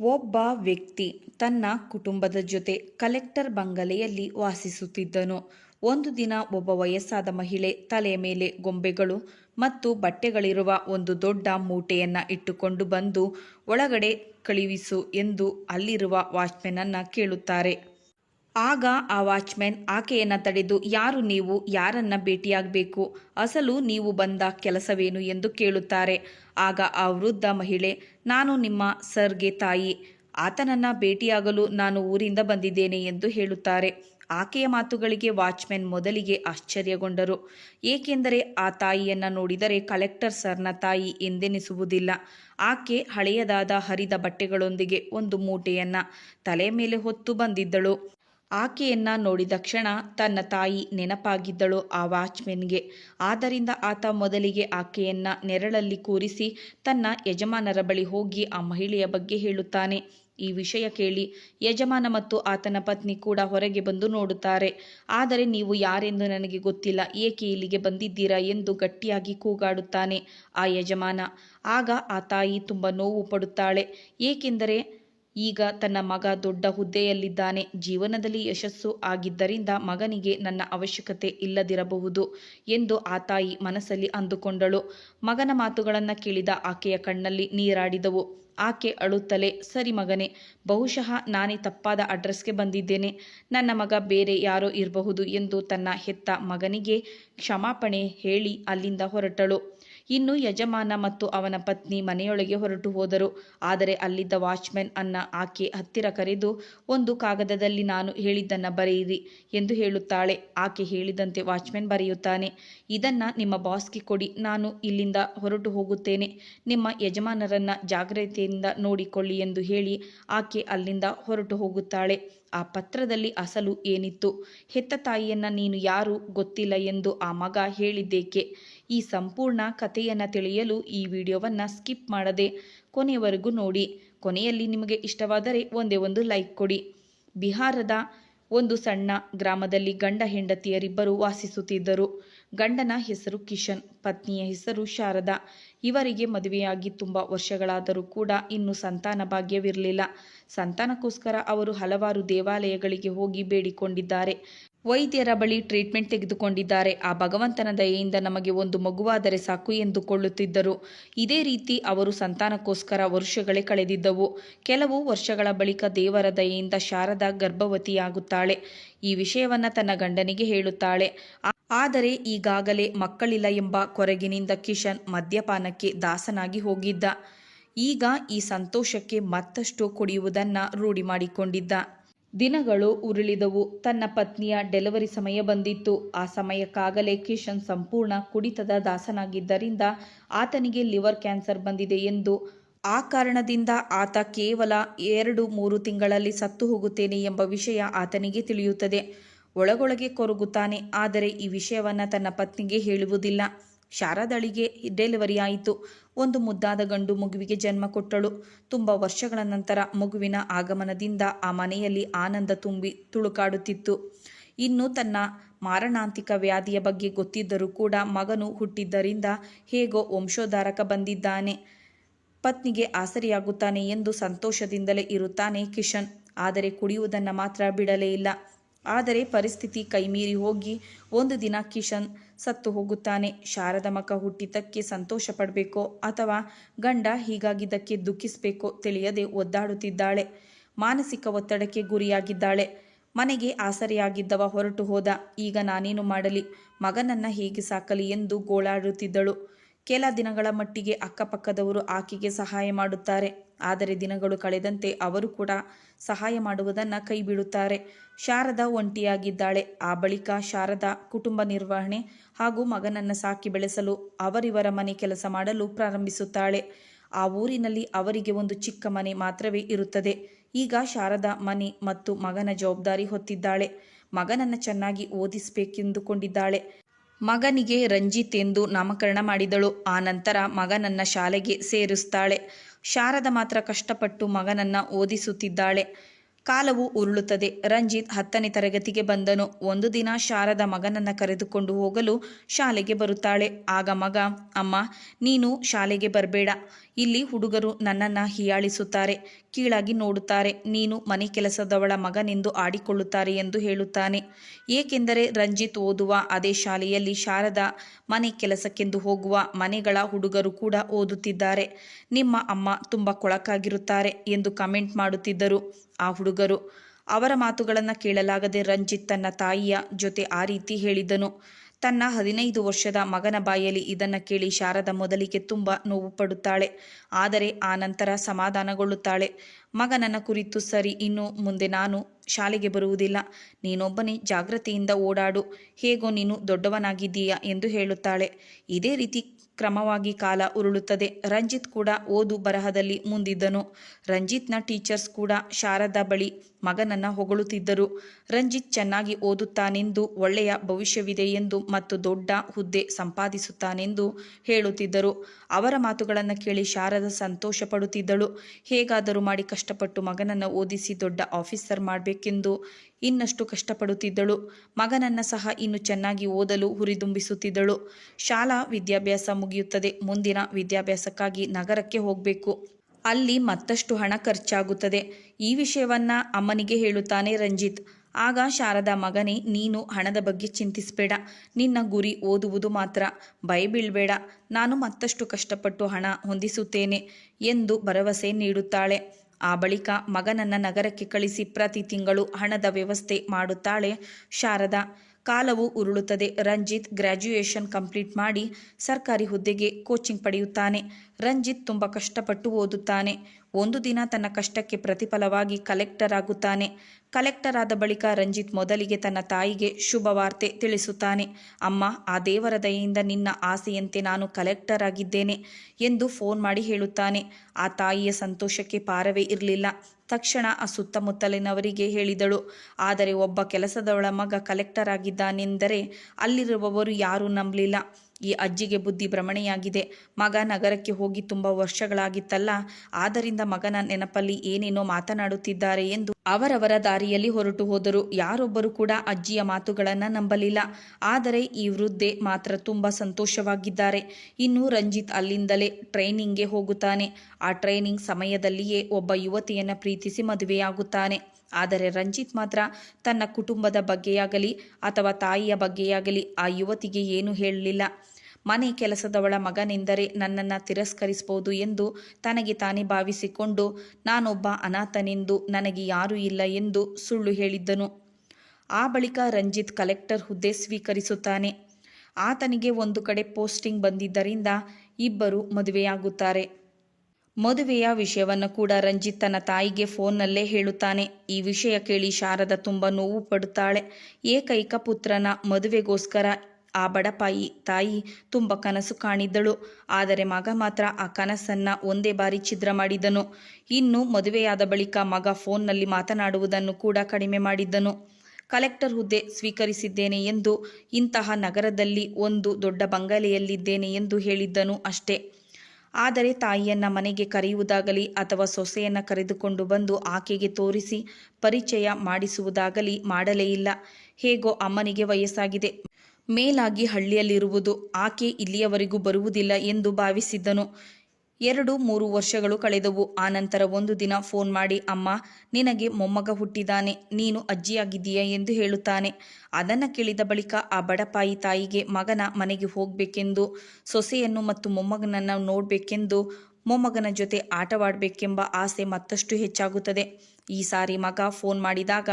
ಒಬ್ಬ ವ್ಯಕ್ತಿ ತನ್ನ ಕುಟುಂಬದ ಜೊತೆ ಕಲೆಕ್ಟರ್ ಬಂಗಲೆಯಲ್ಲಿ ವಾಸಿಸುತ್ತಿದ್ದನು. ಒಂದು ದಿನ ಒಬ್ಬ ವಯಸ್ಸಾದ ಮಹಿಳೆ ತಲೆಯ ಮೇಲೆ ಗೊಂಬೆಗಳು ಮತ್ತು ಬಟ್ಟೆಗಳಿರುವ ಒಂದು ದೊಡ್ಡ ಮೂಟೆಯನ್ನ ಇಟ್ಟುಕೊಂಡು ಬಂದು ಒಳಗಡೆ ಕಳುಹಿಸು ಎಂದು ಅಲ್ಲಿರುವ ವಾಚ್ಮೆನನ್ನು ಕೇಳುತ್ತಾರೆ. ಆಗ ಆ ವಾಚ್ಮೆನ್ ಆಕೆಯನ್ನ ತಡೆದು, ಯಾರು ನೀವು ಯಾರನ್ನ ಭೇಟಿಯಾಗಬೇಕು ಅಸಲು ನೀವು ಬಂದ ಕೆಲಸವೇನು ಎಂದು ಕೇಳುತ್ತಾರೆ. ಆಗ ಆ ವೃದ್ಧ ಮಹಿಳೆ ನಾನು ನಿಮ್ಮ ಸರ್ಗೆ ತಾಯಿ. ಆತನನ್ನ ಭೇಟಿಯಾಗಲು ನಾನು ಊರಿಂದ ಬಂದಿದ್ದೇನೆ ಎಂದು ಹೇಳುತ್ತಾರೆ. ಆಕೆಯ ಮಾತುಗಳಿಗೆ ವಾಚ್ಮೆನ್ ಮೊದಲಿಗೆ ಆಶ್ಚರ್ಯಗೊಂಡರು. ಏಕೆಂದರೆ ಆ ತಾಯಿಯನ್ನು ನೋಡಿದರೆ ಕಲೆಕ್ಟರ್ ಸರ್ನ ತಾಯಿ ಎಂದೆನಿಸುವುದಿಲ್ಲ. ಆಕೆ ಹಳೆಯದಾದ ಹರಿದ ಬಟ್ಟೆಗಳೊಂದಿಗೆ ಒಂದು ಮೂಟೆಯನ್ನ ತಲೆ ಮೇಲೆ ಹೊತ್ತು ಬಂದಿದ್ದಳು. ಆಕೆಯನ್ನ ನೋಡಿದ ಕ್ಷಣ ತನ್ನ ತಾಯಿ ನೆನಪಾಗಿದ್ದಳು ಆ ವಾಚ್ಮೆನ್ಗೆ ಆದ್ದರಿಂದ ಆತ ಮೊದಲಿಗೆ ಆಕೆಯನ್ನ ನೆರಳಲ್ಲಿ ಕೂರಿಸಿ ತನ್ನ ಯಜಮಾನರ ಬಳಿ ಹೋಗಿ ಆ ಮಹಿಳೆಯ ಬಗ್ಗೆ ಹೇಳುತ್ತಾನೆ. ಈ ವಿಷಯ ಕೇಳಿ ಯಜಮಾನ ಮತ್ತು ಆತನ ಪತ್ನಿ ಕೂಡ ಹೊರಗೆ ಬಂದು ನೋಡುತ್ತಾರೆ. ಆದರೆ ನೀವು ಯಾರೆಂದು ನನಗೆ ಗೊತ್ತಿಲ್ಲ, ಏಕೆ ಇಲ್ಲಿಗೆ ಬಂದಿದ್ದೀರಾ ಎಂದು ಗಟ್ಟಿಯಾಗಿ ಕೂಗಾಡುತ್ತಾನೆ ಆ ಯಜಮಾನ. ಆಗ ಆ ತಾಯಿ ತುಂಬ ನೋವು ಪಡುತ್ತಾಳೆ. ಏಕೆಂದರೆ ಈಗ ತನ್ನ ಮಗ ದೊಡ್ಡ ಹುದ್ದೆಯಲ್ಲಿದ್ದಾನೆ. ಜೀವನದಲ್ಲಿ ಯಶಸ್ಸು ಆಗಿದ್ದರಿಂದ ಮಗನಿಗೆ ನನ್ನ ಅವಶ್ಯಕತೆ ಇಲ್ಲದಿರಬಹುದು ಎಂದು ಆ ತಾಯಿ ಮನಸ್ಸಲ್ಲಿ ಅಂದುಕೊಂಡಳು. ಮಗನ ಮಾತುಗಳನ್ನು ಕೇಳಿದ ಆಕೆಯ ಕಣ್ಣಲ್ಲಿ ನೀರಾಡಿದವು. ಆಕೆ ಅಳುತ್ತಲೇ ಸರಿ ಮಗನೇ, ಬಹುಶಃ ನಾನೇ ತಪ್ಪಾದ ಅಡ್ರೆಸ್ಗೆ ಬಂದಿದ್ದೇನೆ. ನನ್ನ ಮಗ ಬೇರೆ ಯಾರೋ ಇರಬಹುದು ಎಂದು ತನ್ನ ಹೆತ್ತ ಮಗನಿಗೆ ಕ್ಷಮಾಪಣೆ ಹೇಳಿ ಅಲ್ಲಿಂದ ಹೊರಟಳು. ಇನ್ನು ಯಜಮಾನ ಮತ್ತು ಅವನ ಪತ್ನಿ ಮನೆಯೊಳಗೆ ಹೊರಟು ಹೋದರು. ಆದರೆ ಅಲ್ಲಿದ್ದ ವಾಚ್ಮೆನ್ ಅನ್ನ ಆಕೆ ಹತ್ತಿರ ಕರೆದು, ಒಂದು ಕಾಗದದಲ್ಲಿ ನಾನು ಹೇಳಿದ್ದನ್ನ ಬರೆಯಿರಿ ಎಂದು ಹೇಳುತ್ತಾಳೆ. ಆಕೆ ಹೇಳಿದಂತೆ ವಾಚ್ಮೆನ್ ಬರೆಯುತ್ತಾನೆ. ಇದನ್ನ ನಿಮ್ಮ ಬಾಸ್ಗೆ ಕೊಡಿ, ನಾನು ಇಲ್ಲಿಂದ ಹೊರಟು ಹೋಗುತ್ತೇನೆ. ನಿಮ್ಮ ಯಜಮಾನರನ್ನ ಜಾಗ್ರತೆಯಿಂದ ನೋಡಿಕೊಳ್ಳಿ ಎಂದು ಹೇಳಿ ಆಕೆ ಅಲ್ಲಿಂದ ಹೊರಟು ಹೋಗುತ್ತಾಳೆ. ಆ ಪತ್ರದಲ್ಲಿ ಅಸಲು ಏನಿತ್ತು? ಹೆತ್ತ ತಾಯಿಯನ್ನ ನೀನು ಯಾರು ಗೊತ್ತಿಲ್ಲ ಎಂದು ಆ ಮಗ ಹೇಳಿದ್ದೇಕೆ? ಈ ಸಂಪೂರ್ಣ ಕಥೆಯನ್ನು ತಿಳಿಯಲು ಈ ವಿಡಿಯೋವನ್ನು ಸ್ಕಿಪ್ ಮಾಡದೆ ಕೊನೆಯವರೆಗೂ ನೋಡಿ. ಕೊನೆಯಲ್ಲಿ ನಿಮಗೆ ಇಷ್ಟವಾದರೆ ಒಂದೇ ಒಂದು ಲೈಕ್ ಕೊಡಿ. ಬಿಹಾರದ ಒಂದು ಸಣ್ಣ ಗ್ರಾಮದಲ್ಲಿ ಗಂಡ ಹೆಂಡತಿಯರಿಬ್ಬರು ವಾಸಿಸುತ್ತಿದ್ದರು. ಗಂಡನ ಹೆಸರು ಕಿಶನ್, ಪತ್ನಿಯ ಹೆಸರು ಶಾರದಾ. ಇವರಿಗೆ ಮದುವೆಯಾಗಿ ತುಂಬ ವರ್ಷಗಳಾದರೂ ಕೂಡ ಇನ್ನು ಸಂತಾನ ಭಾಗ್ಯವಿರಲಿಲ್ಲ. ಸಂತಾನಕ್ಕೋಸ್ಕರ ಅವರು ಹಲವಾರು ದೇವಾಲಯಗಳಿಗೆ ಹೋಗಿ ಬೇಡಿಕೊಂಡಿದ್ದಾರೆ. ವೈದ್ಯರ ಬಳಿ ಟ್ರೀಟ್ಮೆಂಟ್ ತೆಗೆದುಕೊಂಡಿದ್ದಾರೆ. ಆ ಭಗವಂತನ ದಯೆಯಿಂದ ನಮಗೆ ಒಂದು ಮಗುವಾದರೆ ಸಾಕು ಎಂದುಕೊಳ್ಳುತ್ತಿದ್ದರು. ಇದೇ ರೀತಿ ಅವರು ಸಂತಾನಕ್ಕೋಸ್ಕರ ವರ್ಷಗಳೇ ಕಳೆದಿದ್ದವು. ಕೆಲವು ವರ್ಷಗಳ ಬಳಿಕ ದೇವರ ದಯೆಯಿಂದ ಶಾರದಾ ಗರ್ಭವತಿಯಾಗುತ್ತಾಳೆ. ಈ ವಿಷಯವನ್ನ ತನ್ನ ಗಂಡನಿಗೆ ಹೇಳುತ್ತಾಳೆ. ಆದರೆ ಈಗಾಗಲೇ ಮಕ್ಕಳಿಲ್ಲ ಎಂಬ ಕೊರಗಿನಿಂದ ಕಿಶನ್ ಮದ್ಯಪಾನಕ್ಕೆ ದಾಸನಾಗಿ ಹೋಗಿದ್ದ. ಈಗ ಈ ಸಂತೋಷಕ್ಕೆ ಮತ್ತಷ್ಟು ಕುಡಿಯುವುದನ್ನು ರೂಢಿ ಮಾಡಿಕೊಂಡಿದ್ದ. ದಿನಗಳು ಉರುಳಿದವು. ತನ್ನ ಪತ್ನಿಯ ಡೆಲಿವರಿ ಸಮಯ ಬಂದಿತ್ತು. ಆ ಸಮಯಕ್ಕಾಗಲೇ ಕಿಶನ್ ಸಂಪೂರ್ಣ ಕುಡಿತದ ದಾಸನಾಗಿದ್ದರಿಂದ ಆತನಿಗೆ ಲಿವರ್ ಕ್ಯಾನ್ಸರ್ ಬಂದಿದೆ ಎಂದು ಆ ಕಾರಣದಿಂದ ಆತ ಕೇವಲ ಎರಡು ಮೂರು ತಿಂಗಳಲ್ಲಿ ಸತ್ತು ಹೋಗುತ್ತೇನೆ ಎಂಬ ವಿಷಯ ಆತನಿಗೆ ತಿಳಿಯುತ್ತದೆ. ಒಳಗೊಳಗೆ ಕೊರಗುತ್ತಾನೆ. ಆದರೆ ಈ ವಿಷಯವನ್ನು ತನ್ನ ಪತ್ನಿಗೆ ಹೇಳುವುದಿಲ್ಲ. ಶಾರದಾಳಿಗೆ ಡೆಲಿವರಿ ಆಯಿತು. ಒಂದು ಮುದ್ದಾದ ಗಂಡು ಮಗುವಿಗೆ ಜನ್ಮ ಕೊಟ್ಟಳು. ತುಂಬ ವರ್ಷಗಳ ನಂತರ ಮಗುವಿನ ಆಗಮನದಿಂದ ಆ ಮನೆಯಲ್ಲಿ ಆನಂದ ತುಂಬಿ ತುಳುಕಾಡುತ್ತಿತ್ತು. ಇನ್ನು ತನ್ನ ಮಾರಣಾಂತಿಕ ವ್ಯಾಧಿಯ ಬಗ್ಗೆ ಗೊತ್ತಿದ್ದರೂ ಕೂಡ ಮಗನು ಹುಟ್ಟಿದ್ದರಿಂದ ಹೇಗೋ ವಂಶೋದ್ಧಾರಕ ಬಂದಿದ್ದಾನೆ. ಪತ್ನಿಗೆ ಆಸರಿಯಾಗುತ್ತಾನೆ ಎಂದು ಸಂತೋಷದಿಂದಲೇ ಇರುತ್ತಾನೆ ಕಿಶನ್. ಆದರೆ ಕುಡಿಯುವುದನ್ನು ಮಾತ್ರ ಬಿಡಲೇ ಇಲ್ಲ. ಆದರೆ ಪರಿಸ್ಥಿತಿ ಕೈಮೀರಿ ಹೋಗಿ ಒಂದು ದಿನ ಕಿಶನ್ ಸತ್ತು ಹೋಗುತ್ತಾನೆ. ಶಾರದ ಮಖ ಹುಟ್ಟಿದ್ದಕ್ಕೆ ಸಂತೋಷ ಪಡಬೇಕೋ ಅಥವಾ ಗಂಡ ಹೀಗಾಗಿದ್ದಕ್ಕೆ ದುಃಖಿಸಬೇಕೋ ತಿಳಿಯದೆ ಒದ್ದಾಡುತ್ತಿದ್ದಾಳೆ. ಮಾನಸಿಕ ಒತ್ತಡಕ್ಕೆ ಗುರಿಯಾಗಿದ್ದಾಳೆ. ಮನೆಗೆ ಆಸರೆಯಾಗಿದ್ದವ ಹೊರಟು ಹೋದ. ಈಗ ನಾನೇನು ಮಾಡಲಿ? ಮಗನನ್ನ ಹೇಗೆ ಸಾಕಲಿ ಎಂದು ಗೋಳಾಡುತ್ತಿದ್ದಳು. ಕೆಲ ದಿನಗಳ ಮಟ್ಟಿಗೆ ಅಕ್ಕಪಕ್ಕದವರು ಆಕೆಗೆ ಸಹಾಯ ಮಾಡುತ್ತಾರೆ. ಆದರೆ ದಿನಗಳು ಕಳೆದಂತೆ ಅವರು ಕೂಡ ಸಹಾಯ ಮಾಡುವುದನ್ನು ಕೈಬಿಡುತ್ತಾರೆ. ಶಾರದಾ ಒಂಟಿಯಾಗಿದ್ದಾಳೆ. ಆ ಬಳಿಕ ಶಾರದಾ ಕುಟುಂಬ ನಿರ್ವಹಣೆ ಹಾಗೂ ಮಗನನ್ನು ಸಾಕಿ ಬೆಳೆಸಲು ಅವರಿವರ ಮನೆ ಕೆಲಸ ಮಾಡಲು ಪ್ರಾರಂಭಿಸುತ್ತಾಳೆ. ಆ ಊರಿನಲ್ಲಿ ಅವರಿಗೆ ಒಂದು ಚಿಕ್ಕ ಮನೆ ಮಾತ್ರವೇ ಇರುತ್ತದೆ. ಈಗ ಶಾರದಾ ಮನೆ ಮತ್ತು ಮಗನ ಜವಾಬ್ದಾರಿ ಹೊತ್ತಿದ್ದಾಳೆ. ಮಗನನ್ನು ಚೆನ್ನಾಗಿ ಓದಿಸಬೇಕೆಂದುಕೊಂಡಿದ್ದಾಳೆ. ಮಗನಿಗೆ ರಂಜಿತ್ ಎಂದು ನಾಮಕರಣ ಮಾಡಿದಳು. ಆ ನಂತರ ಮಗನನ್ನ ಶಾಲೆಗೆ ಸೇರಿಸ್ತಾಳೆ. ಶಾರದ ಮಾತ್ರ ಕಷ್ಟಪಟ್ಟು ಮಗನನ್ನ ಓದಿಸುತ್ತಿದ್ದಾಳೆ. ಕಾಲವು ಉರುಳುತ್ತದೆ. ರಂಜಿತ್ ಹತ್ತನೇ ತರಗತಿಗೆ ಬಂದನು. ಒಂದು ದಿನ ಶಾರದ ಮಗನನ್ನ ಕರೆದುಕೊಂಡು ಹೋಗಲು ಶಾಲೆಗೆ ಬರುತ್ತಾಳೆ. ಆಗ ಮಗ, ಅಮ್ಮ, ನೀನು ಶಾಲೆಗೆ ಬರಬೇಡ. ಇಲ್ಲಿ ಹುಡುಗರು ನನ್ನನ್ನು ಹೀಯಾಳಿಸುತ್ತಾರೆ. ಕೀಳಾಗಿ ನೋಡುತ್ತಾರೆ. ನೀನು ಮನೆ ಕೆಲಸದವಳ ಮಗನೆಂದು ಆಡಿಕೊಳ್ಳುತ್ತಾರೆ ಎಂದು ಹೇಳುತ್ತಾನೆ. ಏಕೆಂದರೆ ರಂಜಿತ್ ಓದುವ, ಅದೇ ಶಾಲೆಯಲ್ಲಿ ಶಾರದ ಮನೆ ಕೆಲಸಕ್ಕೆಂದು ಹೋಗುವ ಮನೆಗಳ ಹುಡುಗರು ಕೂಡ ಓದುತ್ತಿದ್ದಾರೆ. ನಿಮ್ಮ ಅಮ್ಮ ತುಂಬ ಕೊಳಕಾಗಿರುತ್ತಾರೆ ಎಂದು ಕಮೆಂಟ್ ಮಾಡುತ್ತಿದ್ದರು. ಆ ಹುಡುಗರು. ಅವರ ಮಾತುಗಳನ್ನು ಕೇಳಲಾಗದೆ ರಂಜಿತ್ ತನ್ನ ತಾಯಿಯ ಜೊತೆ ಆ ರೀತಿ ಹೇಳಿದನು ತನ್ನ ಹದಿನೈದು ವರ್ಷದ ಮಗನ ಬಾಯಲ್ಲಿ ಇದನ್ನು ಕೇಳಿ ಶಾರದ ಮೊದಲಿಗೆ ತುಂಬ ನೋವು ಪಡುತ್ತಾಳೆ. ಆದರೆ ಆ ನಂತರ ಸಮಾಧಾನಗೊಳ್ಳುತ್ತಾಳೆ. ಮಗನನ್ನ ಕುರಿತು ಸರಿ, ಇನ್ನು ಮುಂದೆ ನಾನು ಶಾಲೆಗೆ ಬರುವುದಿಲ್ಲ. ನೀನೊಬ್ಬನೇ ಜಾಗ್ರತೆಯಿಂದ ಓಡಾಡು. ಹೇಗೋ ನೀನು ದೊಡ್ಡವನಾಗಿದ್ದೀಯಾ ಎಂದು ಹೇಳುತ್ತಾಳೆ. ಇದೇ ರೀತಿ ಕ್ರಮವಾಗಿ ಕಾಲ ಉರುಳುತ್ತದೆ. ರಂಜಿತ್ ಕೂಡ ಓದು ಬರಹದಲ್ಲಿ ಮುಂದಿದ್ದನು. ರಂಜಿತ್ನ ಟೀಚರ್ಸ್ ಕೂಡ ಶಾರದಾ ಬಳಿ ಮಗನನ್ನ ಹೊಗಳುತ್ತಿದ್ದರು. ರಂಜಿತ್ ಚೆನ್ನಾಗಿ ಓದುತ್ತಾನೆಂದು, ಒಳ್ಳೆಯ ಭವಿಷ್ಯವಿದೆ ಎಂದು ಮತ್ತು ದೊಡ್ಡ ಹುದ್ದೆ ಸಂಪಾದಿಸುತ್ತಾನೆಂದು ಹೇಳುತ್ತಿದ್ದರು. ಅವರ ಮಾತುಗಳನ್ನು ಕೇಳಿ ಶಾರದ ಸಂತೋಷ ಪಡುತ್ತಿದ್ದಳು ಹೇಗಾದರೂ ಮಾಡಿ ಕಷ್ಟಪಟ್ಟು ಮಗನನ್ನು ಓದಿಸಿ ದೊಡ್ಡ ಆಫೀಸರ್ ಮಾಡಬೇಕೆಂದು ಇನ್ನಷ್ಟು ಕಷ್ಟಪಡುತ್ತಿದ್ದಳು. ಮಗನನ್ನ ಸಹ ಇನ್ನು ಚೆನ್ನಾಗಿ ಓದಲು ಹುರಿದುಂಬಿಸುತ್ತಿದ್ದಳು. ಶಾಲಾ ವಿದ್ಯಾಭ್ಯಾಸ ಮುಗಿಯುತ್ತದೆ. ಮುಂದಿನ ವಿದ್ಯಾಭ್ಯಾಸಕ್ಕಾಗಿ ನಗರಕ್ಕೆ ಹೋಗಬೇಕು. ಅಲ್ಲಿ ಮತ್ತಷ್ಟು ಹಣ ಖರ್ಚಾಗುತ್ತದೆ. ಈ ವಿಷಯವನ್ನ ಅಮ್ಮನಿಗೆ ಹೇಳುತ್ತಾನೆ ರಂಜಿತ್. ಆಗ ಶಾರದಾ ಮಗನೇ, ನೀನು ಹಣದ ಬಗ್ಗೆ ಚಿಂತಿಸಬೇಡ. ನಿನ್ನ ಗುರಿ ಓದುವುದು ಮಾತ್ರ. ಭಯಬೀಳ್ಬೇಡ ನಾನು ಮತ್ತಷ್ಟು ಕಷ್ಟಪಟ್ಟು ಹಣ ಹೊಂದಿಸುತ್ತೇನೆ ಎಂದು ಭರವಸೆ ನೀಡುತ್ತಾಳೆ. ಆ ಬಳಿಕ ಮಗನನ್ನ ನಗರಕ್ಕೆ ಕಳಿಸಿ ಪ್ರತಿ ತಿಂಗಳು ಹಣದ ವ್ಯವಸ್ಥೆ ಮಾಡುತ್ತಾಳೆ ಶಾರದಾ. ಕಾಲವು ಉರುಳುತ್ತದೆ. ರಂಜಿತ್ ಗ್ರ್ಯಾಜುಯೇಷನ್ ಕಂಪ್ಲೀಟ್ ಮಾಡಿ ಸರ್ಕಾರಿ ಹುದ್ದೆಗೆ ಕೋಚಿಂಗ್ ಪಡೆಯುತ್ತಾನೆ. ರಂಜಿತ್ ತುಂಬ ಕಷ್ಟಪಟ್ಟು ಓದುತ್ತಾನೆ. ಒಂದು ದಿನ ತನ್ನ ಕಷ್ಟಕ್ಕೆ ಪ್ರತಿಫಲವಾಗಿ ಕಲೆಕ್ಟರ್ ಆಗುತ್ತಾನೆ. ಕಲೆಕ್ಟರ್ ಆದ ಬಳಿಕ ರಂಜಿತ್ ಮೊದಲಿಗೆ ತನ್ನ ತಾಯಿಗೆ ಶುಭ ವಾರ್ತೆ ತಿಳಿಸುತ್ತಾನೆ. ಅಮ್ಮ, ಆ ದೇವರ ದಯೆಯಿಂದ ನಿನ್ನ ಆಸೆಯಂತೆ ನಾನು ಕಲೆಕ್ಟರ್ ಆಗಿದ್ದೇನೆ ಎಂದು ಫೋನ್ ಮಾಡಿ ಹೇಳುತ್ತಾನೆ. ಆ ತಾಯಿಯ ಸಂತೋಷಕ್ಕೆ ಪಾರವೇ ಇರಲಿಲ್ಲ. ತಕ್ಷಣ ಆ ಸುತ್ತಮುತ್ತಲಿನವರಿಗೆ ಹೇಳಿದಳು. ಆದರೆ ಒಬ್ಬ ಕೆಲಸದವಳ ಮಗ ಕಲೆಕ್ಟರ್ ಆಗಿದ್ದಾನೆಂದರೆ ಅಲ್ಲಿರುವವರು ಯಾರೂ ನಂಬಲಿಲ್ಲ. ಈ ಅಜ್ಜಿಗೆ ಬುದ್ಧಿ ಭ್ರಮಣೆಯಾಗಿದೆ. ಮಗ ನಗರಕ್ಕೆ ಹೋಗಿ ತುಂಬ ವರ್ಷಗಳಾಗಿತ್ತಲ್ಲ. ಆದ್ದರಿಂದ ಮಗನ ನೆನಪಲ್ಲಿ ಏನೇನೋ ಮಾತನಾಡುತ್ತಿದ್ದಾರೆ ಎಂದು ಅವರವರ ದಾರಿಯಲ್ಲಿ ಹೊರಟು ಹೋದರು. ಯಾರೊಬ್ಬರು ಕೂಡ ಅಜ್ಜಿಯ ಮಾತುಗಳನ್ನು ನಂಬಲಿಲ್ಲ. ಆದರೆ ಈ ವೃದ್ಧೆ ಮಾತ್ರ ತುಂಬ ಸಂತೋಷವಾಗಿದ್ದಾರೆ. ಇನ್ನು ರಂಜಿತ್ ಅಲ್ಲಿಂದಲೇ ಟ್ರೈನಿಂಗ್ಗೆ ಹೋಗುತ್ತಾನೆ. ಆ ಟ್ರೈನಿಂಗ್ ಸಮಯದಲ್ಲಿಯೇ ಒಬ್ಬ ಯುವತಿಯನ್ನು ಪ್ರೀತಿಸಿ ಮದುವೆಯಾಗುತ್ತಾನೆ. ಆದರೆ ರಂಜಿತ್ ಮಾತ್ರ ತನ್ನ ಕುಟುಂಬದ ಬಗ್ಗೆಯಾಗಲಿ ಅಥವಾ ತಾಯಿಯ ಬಗ್ಗೆಯಾಗಲಿ ಆ ಯುವತಿಗೆ ಏನೂ ಹೇಳಲಿಲ್ಲ. ಮನೆ ಕೆಲಸದವಳ ಮಗನೆಂದರೆ ನನ್ನನ್ನು ತಿರಸ್ಕರಿಸಬಹುದು ಎಂದು ತನಗೆ ತಾನೇ ಭಾವಿಸಿಕೊಂಡು, ನಾನೊಬ್ಬ ಅನಾಥನೆಂದು ನನಗೆ ಯಾರೂ ಇಲ್ಲ ಎಂದು ಸುಳ್ಳು ಹೇಳಿದ್ದನು. ಆ ಬಳಿಕ ರಂಜಿತ್ ಕಲೆಕ್ಟರ್ ಹುದ್ದೆ ಸ್ವೀಕರಿಸುತ್ತಾನೆ. ಆತನಿಗೆ ಒಂದು ಕಡೆ ಪೋಸ್ಟಿಂಗ್ ಬಂದಿದ್ದರಿಂದ ಇಬ್ಬರು ಮದುವೆಯಾಗುತ್ತಾರೆ. ಮದುವೆಯ ವಿಷಯವನ್ನು ಕೂಡ ರಂಜಿತ್ ತನ್ನ ತಾಯಿಗೆ ಫೋನ್ನಲ್ಲೇ ಹೇಳುತ್ತಾನೆ. ಈ ವಿಷಯ ಕೇಳಿ ಶಾರದ ತುಂಬ ನೋವು ಪಡುತ್ತಾಳೆ. ಏಕೈಕ ಪುತ್ರನ ಮದುವೆಗೋಸ್ಕರ ಆ ಬಡಪಾಯಿ ತಾಯಿ ತುಂಬ ಕನಸು ಕಾಣಿದ್ದಳು. ಆದರೆ ಮಗ ಮಾತ್ರ ಆ ಕನಸನ್ನ ಒಂದೇ ಬಾರಿ ಛಿದ್ರ ಮಾಡಿದನು. ಇನ್ನು ಮದುವೆಯಾದ ಬಳಿಕ ಮಗ ಫೋನ್ನಲ್ಲಿ ಮಾತನಾಡುವುದನ್ನು ಕೂಡ ಕಡಿಮೆ ಮಾಡಿದ್ದನು. ಕಲೆಕ್ಟರ್ ಹುದ್ದೆ ಸ್ವೀಕರಿಸಿದ್ದೇನೆ ಎಂದು ಇಂತಹ ನಗರದಲ್ಲಿ ಒಂದು ದೊಡ್ಡ ಬಂಗಲೆಯಲ್ಲಿದ್ದೇನೆ ಎಂದು ಹೇಳಿದ್ದನು ಅಷ್ಟೇ. ಆದರೆ ತಾಯಿಯನ್ನ ಮನೆಗೆ ಕರೆಯುವುದಾಗಲಿ ಅಥವಾ ಸೊಸೆಯನ್ನ ಕರೆದುಕೊಂಡು ಬಂದು ಆಕೆಗೆ ತೋರಿಸಿ ಪರಿಚಯ ಮಾಡಿಸುವುದಾಗಲಿ ಮಾಡಲೇ ಇಲ್ಲ. ಹೇಗೋ ಅಮ್ಮನಿಗೆ ವಯಸ್ಸಾಗಿದೆ. ಮೇಲಾಗಿ ಹಳ್ಳಿಯಲ್ಲಿರುವುದು ಆಕೆ ಇಲ್ಲಿಯವರೆಗೂ ಬರುವುದಿಲ್ಲ ಎಂದು ಭಾವಿಸಿದ್ದನು. ಎರಡು ಮೂರು ವರ್ಷಗಳು ಕಳೆದವು. ಆನಂತರ ಒಂದು ದಿನ ಫೋನ್ ಮಾಡಿ, ಅಮ್ಮ, ನಿನಗೆ ಮೊಮ್ಮಗ ಹುಟ್ಟಿದಾನೆ ನೀನು ಅಜ್ಜಿಯಾಗಿದ್ದೀಯಾ ಎಂದು ಹೇಳುತ್ತಾನೆ. ಅದನ್ನು ಕೇಳಿದ ಬಳಿಕ ಆ ಬಡಪಾಯಿ ತಾಯಿಗೆ ಮಗನ ಮನೆಗೆ ಹೋಗಬೇಕೆಂದು, ಸೊಸೆಯನ್ನು ಮತ್ತು ಮೊಮ್ಮಗನನ್ನು ನೋಡಬೇಕೆಂದು ಮೊಮ್ಮಗನ ಜೊತೆ ಆಟವಾಡಬೇಕೆಂಬ ಆಸೆ ಮತ್ತಷ್ಟು ಹೆಚ್ಚಾಗುತ್ತದೆ. ಈ ಸಾರಿ ಮಗ ಫೋನ್ ಮಾಡಿದಾಗ,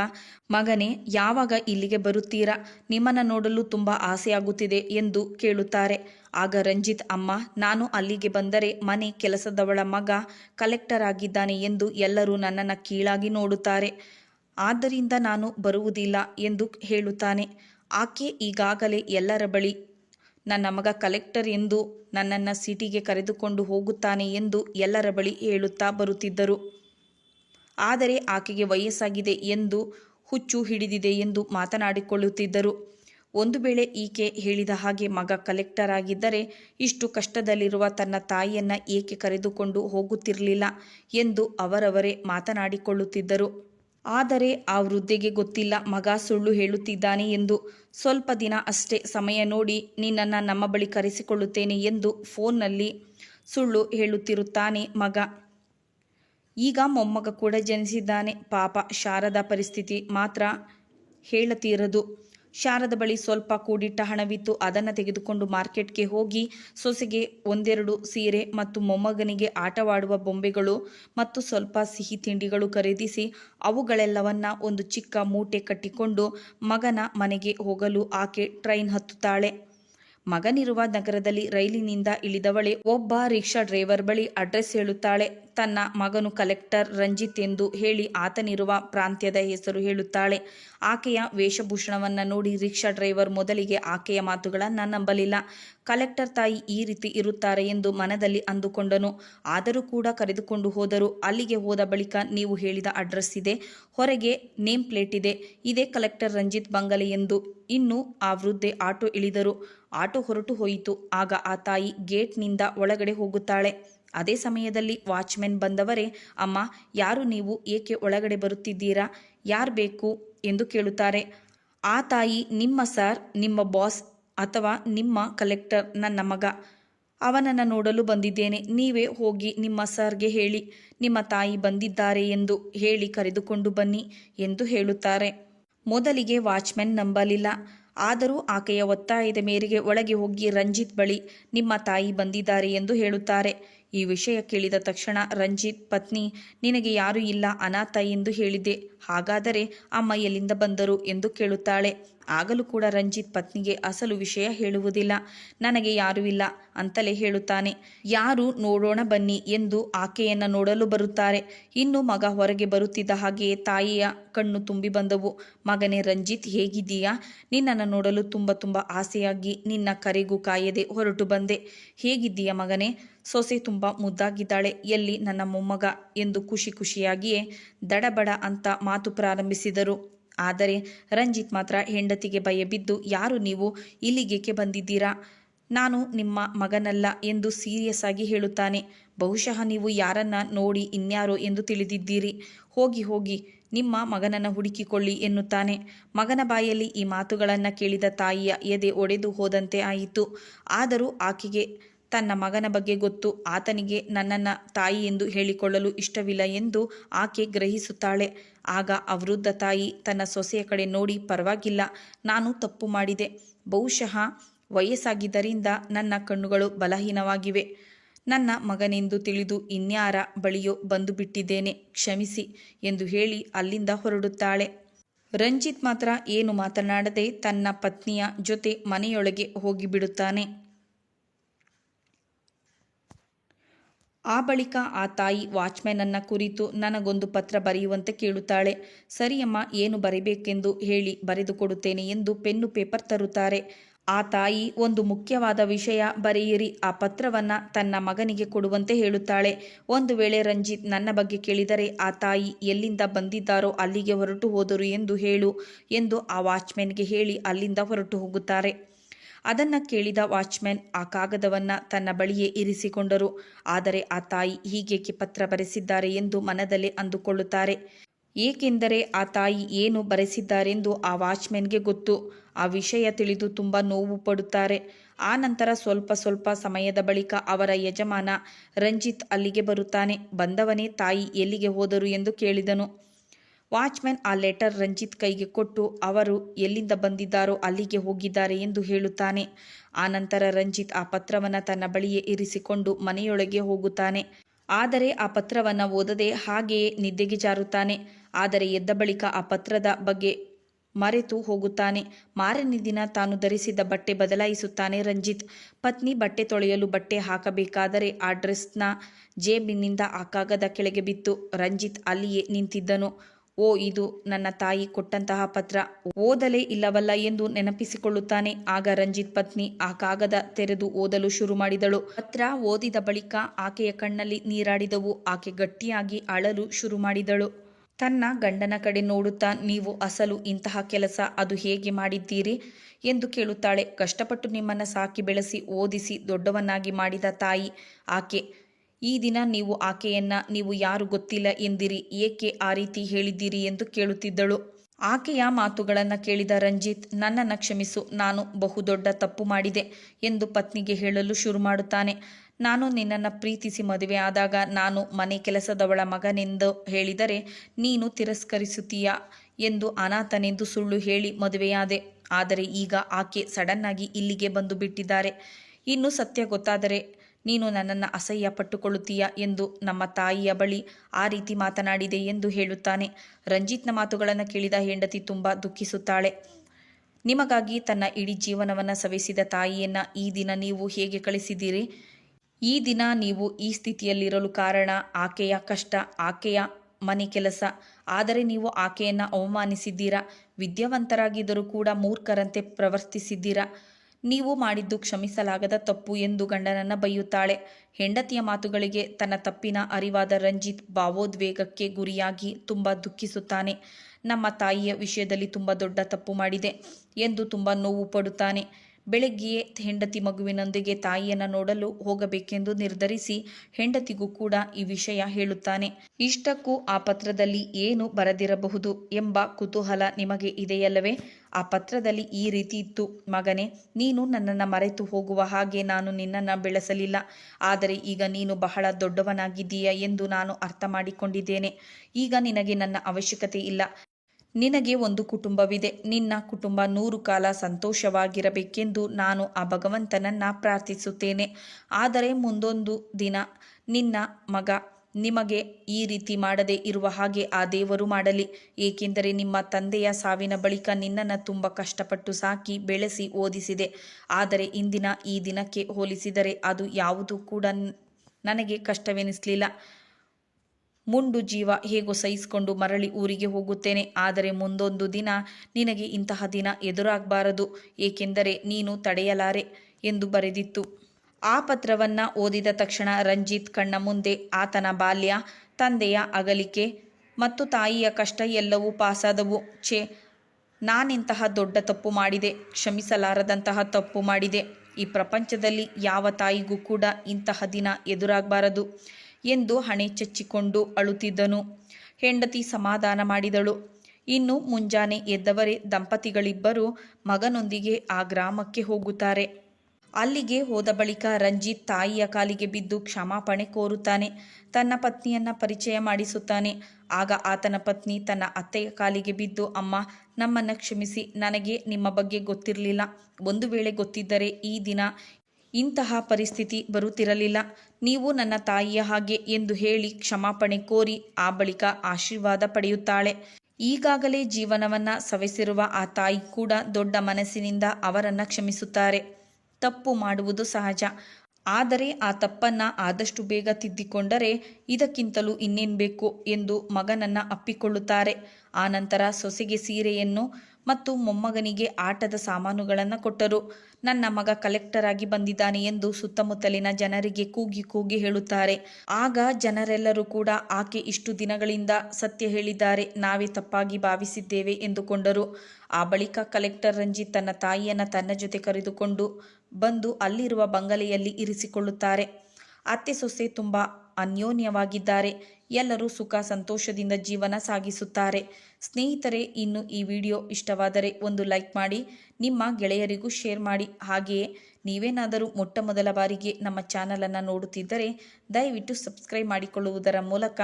ಮಗನೇ, ಯಾವಾಗ ಇಲ್ಲಿಗೆ ಬರುತ್ತೀರಾ? ನಿಮ್ಮನ್ನು ನೋಡಲು ತುಂಬ ಆಸೆಯಾಗುತ್ತಿದೆ ಎಂದು ಕೇಳುತ್ತಾರೆ. ಆಗ ರಂಜಿತ್, ಅಮ್ಮ, ನಾನು ಅಲ್ಲಿಗೆ ಬಂದರೆ ಮನೆ ಕೆಲಸದವಳ ಮಗ ಕಲೆಕ್ಟರ್ ಆಗಿದ್ದಾನೆ ಎಂದು ಎಲ್ಲರೂ ನನ್ನನ್ನು ಕೀಳಾಗಿ ನೋಡುತ್ತಾರೆ. ಆದ್ದರಿಂದ ನಾನು ಬರುವುದಿಲ್ಲ ಎಂದು ಹೇಳುತ್ತಾನೆ. ಆಕೆ ಈಗಾಗಲೇ ಎಲ್ಲರ ಬಳಿ ನನ್ನ ಮಗ ಕಲೆಕ್ಟರ್ ಎಂದು ನನ್ನನ್ನು ಸಿಟಿಗೆ ಕರೆದುಕೊಂಡು ಹೋಗುತ್ತಾನೆ ಎಂದು ಎಲ್ಲರ ಬಳಿ ಹೇಳುತ್ತಾ ಬರುತ್ತಿದ್ದರು. ಆದರೆ ಆಕೆಗೆ ವಯಸ್ಸಾಗಿದೆ ಎಂದು ಹುಚ್ಚು ಹಿಡಿದಿದೆ ಎಂದು ಮಾತನಾಡಿಕೊಳ್ಳುತ್ತಿದ್ದರು. ಒಂದು ವೇಳೆ ಈಕೆ ಹೇಳಿದ ಹಾಗೆ ಮಗ ಕಲೆಕ್ಟರ್ ಆಗಿದ್ದರೆ ಇಷ್ಟು ಕಷ್ಟದಲ್ಲಿರುವ ತನ್ನ ತಾಯಿಯನ್ನು ಏಕೆ ಕರೆದುಕೊಂಡು ಹೋಗುತ್ತಿರಲಿಲ್ಲ ಎಂದು ಅವರವರೇ ಮಾತನಾಡಿಕೊಳ್ಳುತ್ತಿದ್ದರು. ಆದರೆ ಆ ವೃದ್ಧೆಗೆ ಗೊತ್ತಿಲ್ಲ. ಮಗ ಸುಳ್ಳು ಹೇಳುತ್ತಿದ್ದಾನೆ ಎಂದು. ಸ್ವಲ್ಪ ದಿನ ಅಷ್ಟೇ ಸಮಯ ನೋಡಿ ನಿನ್ನನ್ನು ನಮ್ಮ ಬಳಿ ಕರೆಸಿಕೊಳ್ಳುತ್ತೇನೆ ಎಂದು ಫೋನ್ನಲ್ಲಿ ಸುಳ್ಳು ಹೇಳುತ್ತಿರುತ್ತಾನೆ ಮಗ. ಈಗ ಮೊಮ್ಮಗ ಕೂಡ ಜನಿಸಿದ್ದಾನೆ. ಪಾಪ, ಶಾರದ ಪರಿಸ್ಥಿತಿ ಮಾತ್ರ ಹೇಳತೀರದು. ಶಾರದ ಬಳಿ ಸ್ವಲ್ಪ ಕೂಡಿಟ್ಟ ಹಣವಿತ್ತು. ಅದನ್ನು ತೆಗೆದುಕೊಂಡು ಮಾರ್ಕೆಟ್ಗೆ ಹೋಗಿ ಸೊಸೆಗೆ ಒಂದೆರಡು ಸೀರೆ ಮತ್ತು ಮೊಮ್ಮಗನಿಗೆ ಆಟವಾಡುವ ಬೊಂಬೆಗಳು ಮತ್ತು ಸ್ವಲ್ಪ ಸಿಹಿ ತಿಂಡಿಗಳು ಖರೀದಿಸಿ ಅವುಗಳೆಲ್ಲವನ್ನ ಒಂದು ಚಿಕ್ಕ ಮೂಟೆ ಕಟ್ಟಿಕೊಂಡು ಮಗನ ಮನೆಗೆ ಹೋಗಲು ಆಕೆ ಟ್ರೈನ್ ಹತ್ತುತ್ತಾಳೆ. ಮಗನಿರುವ ನಗರದಲ್ಲಿ ರೈಲಿನಿಂದ ಇಳಿದವಳೆ ಒಬ್ಬ ರಿಕ್ಷಾ ಡ್ರೈವರ್ ಬಳಿ ಅಡ್ರೆಸ್ ಹೇಳುತ್ತಾಳೆ. ತನ್ನ ಮಗನು ಕಲೆಕ್ಟರ್ ರಂಜಿತ್ ಎಂದು ಹೇಳಿ ಆತನಿರುವ ಪ್ರಾಂತ್ಯದ ಹೆಸರು ಹೇಳುತ್ತಾಳೆ. ಆಕೆಯ ವೇಷಭೂಷಣವನ್ನು ನೋಡಿ ರಿಕ್ಷಾ ಡ್ರೈವರ್ ಮೊದಲಿಗೆ ಆಕೆಯ ಮಾತುಗಳನ್ನು ನಂಬಲಿಲ್ಲ. ಕಲೆಕ್ಟರ್ ತಾಯಿ ಈ ರೀತಿ ಇರುತ್ತಾರೆ ಎಂದು ಮನದಲ್ಲಿ ಅಂದುಕೊಂಡನು. ಆದರೂ ಕೂಡ ಕರೆದುಕೊಂಡು ಹೋದರು. ಅಲ್ಲಿಗೆ ಹೋದ ಬಳಿಕ ನೀವು ಹೇಳಿದ ಅಡ್ರೆಸ್ ಇದೆ. ಹೊರಗೆ ನೇಮ್ ಪ್ಲೇಟ್ ಇದೆ. ಇದೇ ಕಲೆಕ್ಟರ್ ರಂಜಿತ್ ಬಂಗಲೆ ಎಂದು. ಇನ್ನು ಆ ವೃದ್ಧೆ ಆಟೋ ಇಳಿದರು. ಆಟೋ ಹೊರಟು ಹೋಯಿತು. ಆಗ ಆ ತಾಯಿ ಗೇಟ್ನಿಂದ ಒಳಗಡೆ ಹೋಗುತ್ತಾಳೆ. ಅದೇ ಸಮಯದಲ್ಲಿ ವಾಚ್ಮೆನ್ ಬಂದವರೇ, ಅಮ್ಮ, ಯಾರು ನೀವು? ಏಕೆ ಒಳಗಡೆ ಬರುತ್ತಿದ್ದೀರಾ? ಯಾರು ಬೇಕು? ಎಂದು ಕೇಳುತ್ತಾರೆ. ಆ ತಾಯಿ ನಿಮ್ಮ ಸರ್, ನಿಮ್ಮ ಬಾಸ್ ಅಥವಾ ನಿಮ್ಮ ಕಲೆಕ್ಟರ್ ನನ್ನ ಮಗ. ಅವನನ್ನು ನೋಡಲು ಬಂದಿದ್ದೇನೆ. ನೀವೇ ಹೋಗಿ ನಿಮ್ಮ ಸರ್ಗೆ ಹೇಳಿ. ನಿಮ್ಮ ತಾಯಿ ಬಂದಿದ್ದಾರೆ ಎಂದು ಹೇಳಿ ಕರೆದುಕೊಂಡು ಬನ್ನಿ ಎಂದು ಹೇಳುತ್ತಾರೆ. ಮೊದಲಿಗೆ ವಾಚ್ಮೆನ್ ನಂಬಲಿಲ್ಲ. ಆದರೂ ಆಕೆಯ ಒತ್ತಾಯದ ಮೇರೆಗೆ ಒಳಗೆ ಹೋಗಿ ರಂಜಿತ್ ಬಳಿ ನಿಮ್ಮ ತಾಯಿ ಬಂದಿದ್ದಾರೆ ಎಂದು ಹೇಳುತ್ತಾರೆ. ಈ ವಿಷಯ ಕೇಳಿದ ತಕ್ಷಣ ರಂಜಿತ್, ಪತ್ನಿ, ನಿನಗೆ ಯಾರೂ ಇಲ್ಲ ಅನಾಥ ಎಂದು ಹೇಳಿದೆ ಹಾಗಾದರೆ ಅಮ್ಮ ಎಲ್ಲಿಂದ ಬಂದರು ಎಂದು ಕೇಳುತ್ತಾಳೆ. ಆಗಲೂ ಕೂಡ ರಂಜಿತ್ ಪತ್ನಿಗೆ ಅಸಲು ವಿಷಯ ಹೇಳುವುದಿಲ್ಲ. ನನಗೆ ಯಾರೂ ಇಲ್ಲ ಅಂತಲೇ ಹೇಳುತ್ತಾನೆ. ಯಾರು ನೋಡೋಣ ಬನ್ನಿ ಎಂದು ಆಕೆಯನ್ನು ನೋಡಲು ಬರುತ್ತಾರೆ. ಇನ್ನು ಮಗ ಹೊರಗೆ ಬರುತ್ತಿದ್ದ ಹಾಗೆಯೇ ತಾಯಿಯ ಕಣ್ಣು ತುಂಬಿ ಬಂದವು. ಮಗನೇ ರಂಜಿತ್ ಹೇಗಿದ್ದೀಯಾ? ನಿನ್ನನ್ನು ನೋಡಲು ತುಂಬ ತುಂಬ ಆಸೆಯಾಗಿ ನಿನ್ನ ಕರೆಗೂ ಕಾಯದೆ ಹೊರಟು ಬಂದೆ. ಹೇಗಿದ್ದೀಯ ಮಗನೇ? ಸೊಸೆ ತುಂಬ ಮುದ್ದಾಗಿದ್ದಾಳೆ. ಎಲ್ಲಿ ನನ್ನ ಮೊಮ್ಮಗ? ಎಂದು ಖುಷಿ ಖುಷಿಯಾಗಿಯೇ ದಡಬಡ ಅಂತ ಮಾತು ಪ್ರಾರಂಭಿಸಿದರು. ಆದರೆ ರಂಜಿತ್ ಮಾತ್ರ ಹೆಂಡತಿಗೆ ಭಯಬಿದ್ದು, ಯಾರು ನೀವು? ಇಲ್ಲಿಗೇಕೆ ಬಂದಿದ್ದೀರಾ? ನಾನು ನಿಮ್ಮ ಮಗನಲ್ಲ ಎಂದು ಸೀರಿಯಸ್ ಆಗಿ ಹೇಳುತ್ತಾನೆ. ಬಹುಶಃ ನೀವು ಯಾರನ್ನ ನೋಡಿ ಇನ್ಯಾರೋ ಎಂದು ತಿಳಿದಿದ್ದೀರಿ. ಹೋಗಿ ಹೋಗಿ, ನಿಮ್ಮ ಮಗನನ್ನು ಹುಡುಕಿಕೊಳ್ಳಿ ಎನ್ನುತ್ತಾನೆ. ಮಗನ ಬಾಯಲ್ಲಿ ಈ ಮಾತುಗಳನ್ನು ಕೇಳಿದ ತಾಯಿಯ ಎದೆ ಒಡೆದು ಹೋದಂತೆ ಆಯಿತು. ಆದರೂ ಆಕೆಗೆ ತನ್ನ ಮಗನ ಬಗ್ಗೆ ಗೊತ್ತು. ಆತನಿಗೆ ನನ್ನನ್ನು ತಾಯಿ ಎಂದು ಹೇಳಿಕೊಳ್ಳಲು ಇಷ್ಟವಿಲ್ಲ ಎಂದು ಆಕೆ ಗ್ರಹಿಸುತ್ತಾಳೆ. ಆಗ ಅವೃದ್ಧ ತಾಯಿ ತನ್ನ ಸೊಸೆಯ ಕಡೆ ನೋಡಿ, ಪರವಾಗಿಲ್ಲ, ನಾನು ತಪ್ಪು ಮಾಡಿದೆ. ಬಹುಶಃ ವಯಸ್ಸಾಗಿದ್ದರಿಂದ ನನ್ನ ಕಣ್ಣುಗಳು ಬಲಹೀನವಾಗಿವೆ. ನನ್ನ ಮಗನೆಂದು ತಿಳಿದು ಇನ್ಯಾರ ಬಳಿಯೋ ಬಂದು ಬಿಟ್ಟಿದ್ದೇನೆ, ಕ್ಷಮಿಸಿ ಎಂದು ಹೇಳಿ ಅಲ್ಲಿಂದ ಹೊರಡುತ್ತಾಳೆ. ರಂಜಿತ್ ಮಾತ್ರ ಏನು ಮಾತನಾಡದೆ ತನ್ನ ಪತ್ನಿಯ ಜೊತೆ ಮನೆಯೊಳಗೆ ಹೋಗಿಬಿಡುತ್ತಾನೆ. ಆ ಬಳಿಕ ಆ ತಾಯಿ ವಾಚ್ಮ್ಯಾನನ್ನ ಕುರಿತು ನನಗೊಂದು ಪತ್ರ ಬರೆಯುವಂತೆ ಕೇಳುತ್ತಾಳೆ. ಸರಿಯಮ್ಮ, ಏನು ಬರೀಬೇಕೆಂದು ಹೇಳಿ ಬರೆದುಕೊಡುತ್ತೇನೆ ಎಂದು ಪೆನ್ನು ಪೇಪರ್ ತರುತ್ತಾರೆ. ಆ ತಾಯಿ ಒಂದು ಮುಖ್ಯವಾದ ವಿಷಯ ಬರೆಯಿರಿ, ಆ ಪತ್ರವನ್ನ ತನ್ನ ಮಗನಿಗೆ ಕೊಡುವಂತೆ ಹೇಳುತ್ತಾಳೆ. ಒಂದು ವೇಳೆ ರಂಜಿತ್ ನನ್ನ ಬಗ್ಗೆ ಕೇಳಿದರೆ ಆ ತಾಯಿ ಎಲ್ಲಿಂದ ಬಂದಿದ್ದಾರೋ ಅಲ್ಲಿಗೆ ಹೊರಟು ಹೋದರು ಎಂದು ಹೇಳು ಎಂದು ಆ ವಾಚ್ಮೆನ್ಗೆ ಹೇಳಿ ಅಲ್ಲಿಂದ ಹೊರಟು ಹೋಗುತ್ತಾರೆ. ಅದನ್ನು ಕೇಳಿದ ವಾಚ್ಮ್ಯಾನ್ ಆ ಕಾಗದವನ್ನು ತನ್ನ ಬಳಿಯೇ ಇರಿಸಿಕೊಂಡರು. ಆದರೆ ಆ ತಾಯಿ ಹೀಗೇಕೆ ಪತ್ರ ಬರೆಸಿದ್ದಾರೆ ಎಂದು ಮನದಲ್ಲಿ ಅಂದುಕೊಳ್ಳುತ್ತಾರೆ. ಏಕೆಂದರೆ ಆ ತಾಯಿ ಏನು ಬರೆಸಿದ್ದಾರೆಂದು ಆ ವಾಚ್ಮೆನ್ಗೆ ಗೊತ್ತು. ಆ ವಿಷಯ ತಿಳಿದು ತುಂಬ ನೋವು ಪಡುತ್ತಾರೆ. ಆ ನಂತರ ಸ್ವಲ್ಪ ಸ್ವಲ್ಪ ಸಮಯದ ಬಳಿಕ ಅವರ ಯಜಮಾನ ರಂಜಿತ್ ಅಲ್ಲಿಗೆ ಬರುತ್ತಾನೆ. ಬಂದವನೇ ತಾಯಿ ಎಲ್ಲಿಗೆ ಹೋದರು ಎಂದು ಕೇಳಿದನು. ವಾಚ್ಮ್ಯಾನ್ ಆ ಲೆಟರ್ ರಂಜಿತ್ ಕೈಗೆ ಕೊಟ್ಟು, ಅವರು ಎಲ್ಲಿಂದ ಬಂದಿದ್ದಾರೋ ಅಲ್ಲಿಗೆ ಹೋಗಿದ್ದಾರೆ ಎಂದು ಹೇಳುತ್ತಾನೆ. ಆನಂತರ ರಂಜಿತ್ ಆ ಪತ್ರವನ್ನು ತನ್ನ ಬಳಿಯೇ ಇರಿಸಿಕೊಂಡು ಮನೆಯೊಳಗೆ ಹೋಗುತ್ತಾನೆ. ಆದರೆ ಆ ಪತ್ರವನ್ನು ಓದದೆ ಹಾಗೆಯೇ ನಿದ್ದೆಗೆ ಜಾರುತ್ತಾನೆ. ಆದರೆ ಎದ್ದ ಬಳಿಕ ಆ ಪತ್ರದ ಬಗ್ಗೆ ಮರೆತು ಹೋಗುತ್ತಾನೆ. ಮಾರನೇ ದಿನ ತಾನು ಧರಿಸಿದ ಬಟ್ಟೆ ಬದಲಾಯಿಸುತ್ತಾನೆ ರಂಜಿತ್. ಪತ್ನಿ ಬಟ್ಟೆ ತೊಳೆಯಲು ಬಟ್ಟೆ ಹಾಕಬೇಕಾದರೆ ಆ ಡ್ರೆಸ್ನ ಜೇಬಿನಿಂದ ಆ ಕಾಗದ ಕೆಳಗೆ ಬಿತ್ತು. ರಂಜಿತ್ ಅಲ್ಲಿಯೇ ನಿಂತಿದ್ದನು. ಓ, ಇದು ನನ್ನ ತಾಯಿ ಕೊಟ್ಟಂತಹ ಪತ್ರ. ಓದಲೇ ಇಲ್ಲವಲ್ಲ ಎಂದು ನೆನಪಿಸಿಕೊಳ್ಳುತ್ತಾನೆ. ಆಗ ರಂಜಿತ್ ಪತ್ನಿ ಆ ಕಾಗದ ತೆರೆದು ಓದಲು ಶುರು ಮಾಡಿದಳು. ಪತ್ರ ಓದಿದ ಬಳಿಕ ಆಕೆಯ ಕಣ್ಣಲ್ಲಿ ನೀರಾಡಿದವು. ಆಕೆ ಗಟ್ಟಿಯಾಗಿ ಅಳಲು ಶುರು ಮಾಡಿದಳು. ತನ್ನ ಗಂಡನ ಕಡೆ ನೋಡುತ್ತಾ, ನೀವು ಅಸಲು ಇಂತಹ ಕೆಲಸ, ಅದು ಹೇಗೆ ಮಾಡಿದ್ದೀರಿ? ಎಂದು ಕೇಳುತ್ತಾಳೆ. ಕಷ್ಟಪಟ್ಟು ನಿಮ್ಮನ್ನು ಸಾಕಿ ಬೆಳೆಸಿ, ಓದಿಸಿ, ದೊಡ್ಡವನ್ನಾಗಿ ಮಾಡಿದ ತಾಯಿ ಆಕೆ ಈ ದಿನ ನೀವು ಆಕೆಯನ್ನ ನೀವು ಯಾರು ಗೊತ್ತಿಲ್ಲ ಎಂದಿರಿ, ಏಕೆ ಆ ರೀತಿ ಹೇಳಿದ್ದೀರಿ ಎಂದು ಕೇಳುತ್ತಿದ್ದಳು. ಆಕೆಯ ಮಾತುಗಳನ್ನು ಕೇಳಿದ ರಂಜಿತ್, ನನ್ನನ್ನು ಕ್ಷಮಿಸು, ನಾನು ಬಹುದೊಡ್ಡ ತಪ್ಪು ಮಾಡಿದೆ ಎಂದು ಪತ್ನಿಗೆ ಹೇಳಲು ಶುರು ಮಾಡುತ್ತಾನೆ. ನಾನು ನಿನ್ನನ್ನು ಪ್ರೀತಿಸಿ ಮದುವೆ ಆದಾಗ ನಾನು ಮನೆ ಕೆಲಸದವಳ ಮಗನೆಂದು ಹೇಳಿದರೆ ನೀನು ತಿರಸ್ಕರಿಸುತ್ತೀಯಾ ಎಂದು ಅನಾಥನೆಂದು ಸುಳ್ಳು ಹೇಳಿ ಮದುವೆಯಾದೆ. ಆದರೆ ಈಗ ಆಕೆ ಸಡನ್ನಾಗಿ ಇಲ್ಲಿಗೆ ಬಂದು ಬಿಟ್ಟಿದ್ದಾರೆ. ಇನ್ನು ಸತ್ಯ ಗೊತ್ತಾದರೆ ನೀನು ನನ್ನನ್ನು ಅಸಹ್ಯ ಪಟ್ಟುಕೊಳ್ಳುತ್ತೀಯ ಎಂದು ನಮ್ಮ ತಾಯಿಯ ಬಳಿ ಆ ರೀತಿ ಮಾತನಾಡಿದೆ ಎಂದು ಹೇಳುತ್ತಾನೆ. ರಂಜಿತ್ನ ಮಾತುಗಳನ್ನು ಕೇಳಿದ ಹೆಂಡತಿ ತುಂಬ ದುಃಖಿಸುತ್ತಾಳೆ. ನಿಮಗಾಗಿ ತನ್ನ ಇಡೀ ಜೀವನವನ್ನು ಸವೆಸಿದ ತಾಯಿಯನ್ನು ಈ ದಿನ ನೀವು ಹೇಗೆ ಕಳಿಸಿದ್ದೀರಿ? ಈ ದಿನ ನೀವು ಈ ಸ್ಥಿತಿಯಲ್ಲಿರಲು ಕಾರಣ ಆಕೆಯ ಕಷ್ಟ, ಆಕೆಯ ಮನೆ ಕೆಲಸ. ಆದರೆ ನೀವು ಆಕೆಯನ್ನು ಅವಮಾನಿಸಿದ್ದೀರಾ? ವಿದ್ಯಾವಂತರಾಗಿದ್ದರೂ ಕೂಡ ಮೂರ್ಖರಂತೆ ಪ್ರವರ್ತಿಸಿದ್ದೀರಾ? ನೀವು ಮಾಡಿದ್ದು ಕ್ಷಮಿಸಲಾಗದ ತಪ್ಪು ಎಂದು ಗಂಡನನ್ನ ಬೈಯುತ್ತಾಳೆ. ಹೆಂಡತಿಯ ಮಾತುಗಳಿಗೆ ತನ್ನ ತಪ್ಪಿನ ಅರಿವಾದ ರಂಜಿತ್ ಭಾವೋದ್ವೇಗಕ್ಕೆ ಗುರಿಯಾಗಿ ತುಂಬ ದುಃಖಿಸುತ್ತಾನೆ. ನಮ್ಮ ತಾಯಿಯ ವಿಷಯದಲ್ಲಿ ತುಂಬ ದೊಡ್ಡ ತಪ್ಪು ಮಾಡಿದೆ ಎಂದು ತುಂಬ ನೋವು ಪಡುತ್ತಾನೆ. ಬೆಳಗ್ಗೆಯೇ ಹೆಂಡತಿ ಮಗುವಿನೊಂದಿಗೆ ತಾಯಿಯನ್ನು ನೋಡಲು ಹೋಗಬೇಕೆಂದು ನಿರ್ಧರಿಸಿ ಹೆಂಡತಿಗೂ ಕೂಡ ಈ ವಿಷಯ ಹೇಳುತ್ತಾನೆ. ಇಷ್ಟಕ್ಕೂ ಆ ಪತ್ರದಲ್ಲಿ ಏನು ಬರೆದಿರಬಹುದು ಎಂಬ ಕುತೂಹಲ ನಿಮಗೆ ಇದೆಯಲ್ಲವೇ? ಆ ಪತ್ರದಲ್ಲಿ ಈ ರೀತಿ ಇತ್ತು. ಮಗನೇ, ನೀನು ನನ್ನನ್ನು ಮರೆತು ಹೋಗುವ ಹಾಗೆ ನಾನು ನಿನ್ನನ್ನು ಬೆಳೆಸಲಿಲ್ಲ. ಆದರೆ ಈಗ ನೀನು ಬಹಳ ದೊಡ್ಡವನಾಗಿದ್ದೀಯ ಎಂದು ನಾನು ಅರ್ಥ ಮಾಡಿಕೊಂಡಿದ್ದೇನೆ. ಈಗ ನಿನಗೆ ನನ್ನ ಅವಶ್ಯಕತೆ ಇಲ್ಲ. ನಿನಗೆ ಒಂದು ಕುಟುಂಬವಿದೆ. ನಿನ್ನ ಕುಟುಂಬ ನೂರು ಕಾಲ ಸಂತೋಷವಾಗಿರಬೇಕೆಂದು ನಾನು ಆ ಭಗವಂತನನ್ನ ಪ್ರಾರ್ಥಿಸುತ್ತೇನೆ. ಆದರೆ ಮುಂದೊಂದು ದಿನ ನಿನ್ನ ಮಗ ನಿಮಗೆ ಈ ರೀತಿ ಮಾಡದೆ ಇರುವ ಹಾಗೆ ಆ ದೇವರು ಮಾಡಲಿ. ಏಕೆಂದರೆ ನಿಮ್ಮ ತಂದೆಯ ಸಾವಿನ ಬಳಿಕ ನಿನ್ನನ್ನು ತುಂಬ ಕಷ್ಟಪಟ್ಟು ಸಾಕಿ, ಬೆಳೆಸಿ, ಓದಿಸಿದೆ. ಆದರೆ ಇಂದಿನ ಈ ದಿನಕ್ಕೆ ಹೋಲಿಸಿದರೆ ಅದು ಯಾವುದೂ ಕೂಡ ನನಗೆ ಕಷ್ಟವೆನಿಸಲಿಲ್ಲ. ಮುಂಡು ಜೀವ ಹೇಗೋ ಸಹಿಸಿಕೊಂಡು ಮರಳಿ ಊರಿಗೆ ಹೋಗುತ್ತೇನೆ. ಆದರೆ ಮುಂದೊಂದು ದಿನ ನಿನಗೆ ಇಂತಹ ದಿನ ಎದುರಾಗಬಾರದು. ಏಕೆಂದರೆ ನೀನು ತಡೆಯಲಾರೆ ಎಂದು ಬರೆದಿತ್ತು. ಆ ಪತ್ರವನ್ನು ಓದಿದ ತಕ್ಷಣ ರಂಜಿತ್ ಕಣ್ಣ ಮುಂದೆ ಆತನ ಬಾಲ್ಯ, ತಂದೆಯ ಅಗಲಿಕೆ ಮತ್ತು ತಾಯಿಯ ಕಷ್ಟ ಎಲ್ಲವೂ ಪಾಸಾದವು. ಛೇ, ನಾನಿಂತಹ ದೊಡ್ಡ ತಪ್ಪು ಮಾಡಿದೆ? ಕ್ಷಮಿಸಲಾರದಂತಹ ತಪ್ಪು ಮಾಡಿದೆ. ಈ ಪ್ರಪಂಚದಲ್ಲಿ ಯಾವ ತಾಯಿಗೂ ಕೂಡ ಇಂತಹ ದಿನ ಎದುರಾಗಬಾರದು. ಎಂದು ಹಣೆ ಚಚ್ಚಿಕೊಂಡು ಅಳುತ್ತಿದ್ದನು. ಹೆಂಡತಿ ಸಮಾಧಾನ ಮಾಡಿದಳು. ಇನ್ನು ಮುಂಜಾನೆ ಎದ್ದವರೇ ದಂಪತಿಗಳಿಬ್ಬರು ಮಗನೊಂದಿಗೆ ಆ ಗ್ರಾಮಕ್ಕೆ ಹೋಗುತ್ತಾರೆ. ಅಲ್ಲಿಗೆ ಹೋದ ಬಳಿಕ ರಂಜಿತ್ ತಾಯಿಯ ಕಾಲಿಗೆ ಬಿದ್ದು ಕ್ಷಮಾಪಣೆ ಕೋರುತ್ತಾನೆ. ತನ್ನ ಪತ್ನಿಯನ್ನ ಪರಿಚಯ ಮಾಡಿಸುತ್ತಾನೆ. ಆಗ ಆತನ ಪತ್ನಿ ತನ್ನ ಅತ್ತೆಯ ಕಾಲಿಗೆ ಬಿದ್ದು, ಅಮ್ಮ, ನಮ್ಮನ್ನು ಕ್ಷಮಿಸಿ. ನನಗೆ ನಿಮ್ಮ ಬಗ್ಗೆ ಗೊತ್ತಿರಲಿಲ್ಲ. ಒಂದು ವೇಳೆ ಗೊತ್ತಿದ್ದರೆ ಈ ದಿನ ಇಂತಹ ಪರಿಸ್ಥಿತಿ ಬರುತ್ತಿರಲಿಲ್ಲ. ನೀವು ನನ್ನ ತಾಯಿಯ ಹಾಗೆ ಎಂದು ಹೇಳಿ ಕ್ಷಮಾಪಣೆ ಕೋರಿ ಆ ಬಳಿಕ ಆಶೀರ್ವಾದ ಪಡೆಯುತ್ತಾಳೆ. ಈಗಾಗಲೇ ಜೀವನವನ್ನ ಸವೆಸಿರುವ ಆ ತಾಯಿ ಕೂಡ ದೊಡ್ಡ ಮನಸ್ಸಿನಿಂದ ಅವರನ್ನ ಕ್ಷಮಿಸುತ್ತಾರೆ. ತಪ್ಪು ಮಾಡುವುದು ಸಹಜ. ಆದರೆ ಆ ತಪ್ಪನ್ನ ಆದಷ್ಟು ಬೇಗ ತಿದ್ದಿಕೊಂಡರೆ ಇದಕ್ಕಿಂತಲೂ ಇನ್ನೇನು ಬೇಕು ಎಂದು ಮಗನನ್ನ ಅಪ್ಪಿಕೊಳ್ಳುತ್ತಾರೆ. ಆನಂತರ ಸೊಸೆಗೆ ಸೀರೆಯನ್ನು ಮತ್ತು ಮೊಮ್ಮಗನಿಗೆ ಆಟದ ಸಾಮಾನುಗಳನ್ನು ಕೊಟ್ಟರು. ನನ್ನ ಮಗ ಕಲೆಕ್ಟರ್ ಆಗಿ ಬಂದಿದ್ದಾನೆ ಎಂದು ಸುತ್ತಮುತ್ತಲಿನ ಜನರಿಗೆ ಕೂಗಿ ಕೂಗಿ ಹೇಳುತ್ತಾರೆ. ಆಗ ಜನರೆಲ್ಲರೂ ಕೂಡ ಆಕೆ ಇಷ್ಟು ದಿನಗಳಿಂದ ಸತ್ಯ ಹೇಳಿದ್ದಾರೆ, ನಾವೇ ತಪ್ಪಾಗಿ ಭಾವಿಸಿದ್ದೇವೆ ಎಂದುಕೊಂಡರು. ಆ ಬಳಿಕ ಕಲೆಕ್ಟರ್ ರಂಜಿತ್ ತನ್ನ ತಾಯಿಯನ್ನು ತನ್ನ ಜೊತೆ ಕರೆದುಕೊಂಡು ಬಂದು ಅಲ್ಲಿರುವ ಬಂಗಲೆಯಲ್ಲಿ ಇರಿಸಿಕೊಳ್ಳುತ್ತಾರೆ. ಅತ್ತೆ ಸೊಸೆ ತುಂಬ ಅನ್ಯೋನ್ಯವಾಗಿದ್ದಾರೆ. ಎಲ್ಲರೂ ಸುಖ, ಸಂತೋಷದಿಂದ ಜೀವನ ಸಾಗಿಸುತ್ತಾರೆ. ಸ್ನೇಹಿತರೆ, ಇನ್ನು ಈ ವಿಡಿಯೋ ಇಷ್ಟವಾದರೆ ಒಂದು ಲೈಕ್ ಮಾಡಿ, ನಿಮ್ಮ ಗೆಳೆಯರಿಗೂ ಶೇರ್ ಮಾಡಿ. ಹಾಗೆಯೇ ನೀವೇನಾದರೂ ಮೊಟ್ಟ ಮೊದಲ ಬಾರಿಗೆ ನಮ್ಮ ಚಾನಲನ್ನು ನೋಡುತ್ತಿದ್ದರೆ, ದಯವಿಟ್ಟು ಸಬ್ಸ್ಕ್ರೈಬ್ ಮಾಡಿಕೊಳ್ಳುವುದರ ಮೂಲಕ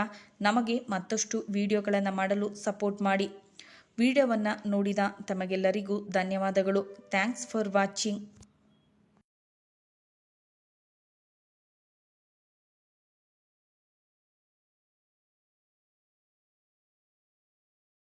ನಮಗೆ ಮತ್ತಷ್ಟು ವಿಡಿಯೋಗಳನ್ನು ಮಾಡಲು ಸಪೋರ್ಟ್ ಮಾಡಿ. ವಿಡಿಯೋವನ್ನು ನೋಡಿದ ತಮಗೆಲ್ಲರಿಗೂ ಧನ್ಯವಾದಗಳು. Thanks for watching.